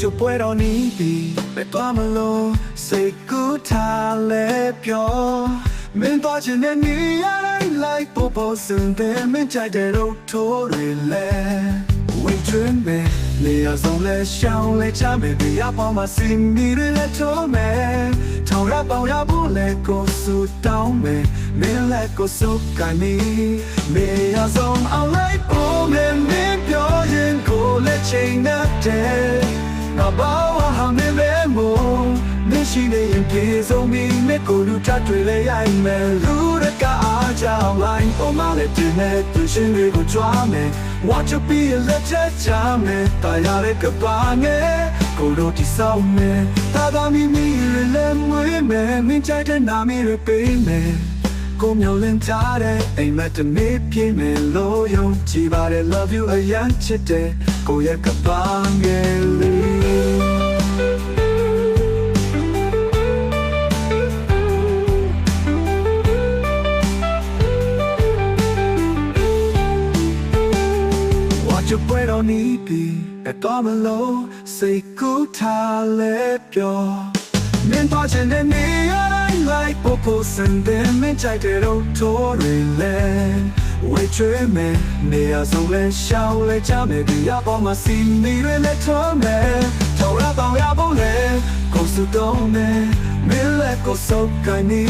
ကြပွဲတော်နီးပြီးဘယ်သွားမလို့စိတ်ကူးထားလဲပြောမင်းသွားချင်တဲ့နေရာတိုင်းလိုက်ပေါ်ပေါ်စင်တဲ့မင်းကြိုက်တဲ့တော့ထိုးတွေလဲဝင်ထွင်းမယ်နေရာဆုံးလဲရှောင်းလဲချမယ်ဒီအပေါ်မှာစင်ဒီတွေလဲထိုးမယ်ထောင်ရပေါင်ရဖို့လဲကိုစူတောင်းမယ်မင်းလဲကိုစုကနေနေရာဆုံးအောင်လိုက်ပေါ်မယ်မင်းပြောရင်ကိုလဲချိန်တဲ့ ငါဘာဝဟာမင်းပဲမို့မရှိနေရင်ပြေဆုံးပြီးမကိုလူထတွေလဲရိုက်မယ်လူရကအားကြောင့် line ပေါ်မှာလဲတင်နေသူရှင်တွေကိုကြွားမယ် Watch you be a legend ချမယ်တာရတဲ့ကပါငယ်ကိုတို့တိဆောင်မယ်တာသာမီမီရလဲမွေးမယ်မင်းကြိုက်တဲ့နာမည်ရပေးမယ်ကိုမျောလင်းထားတဲ့အိမ်မက်တမေးပြင်းမယ်လို့ယုံကြည်ပါတယ် love you အရန်ချစ်တယ်ကိုရဲ့ကပါငယ် လေး Watch your bread on EP အတော်မလို့စိတ်ကူးထားလဲပြောမင်းတော့ချင်တဲ့နေရာတိုင်းလိုက်ပေါ်ပေါ်စင်တဲ့မင်းကြိုက်တဲ့တော့ထိုးတွေလဲဝေချွေးမယ်နေရာဆုံးလဲရှောင်းလဲချမယ်ဒီအပေါ်မှာစီနေတွေလဲထုံးမယ်ထော်ရပေါင်ရဖို့လဲကိုစုတော့မယ်မင်းလဲကိုစုပ်ကိုင်းနေ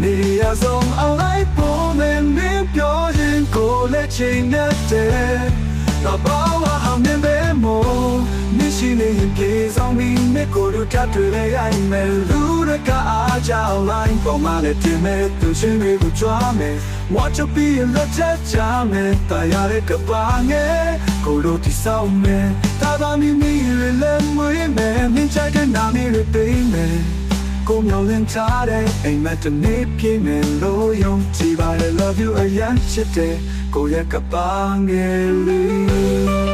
နေရာဆုံးအောင်လိုက်ပေါ်မယ်မင်းပြောရင်ကိုလဲချိန်နေတဲ့ တော့ဘာဝအောင်မြင်ပဲမို့မြင့်ရှိနေရင်ပြေဆောင်ပြီးမြကိုယ်တို့တတ်တွေ့ရရင်မယ်လူတကအားကြောင့်လိုက်ပေါ်မှာလည်းတင်မဲ့သူရှင်တွေကိုကြွားမယ် What to be in the jet jam တာရတဲ့ကပါငယ်ကိုယ်တို့တိဆောင်မယ်တာသာမီမီလည်းမွေးမယ်မြင့်ချတဲ့နာမည်တွေပေးမယ် ကိုမျောလင်းထားတဲ့အိမ်မက်တနေပြေမယ်လို့ယုံကြည်ပါတယ် love you အရန်ချစ်တယ်ကိုယ့်ရဲ့ကပါငယ်လေး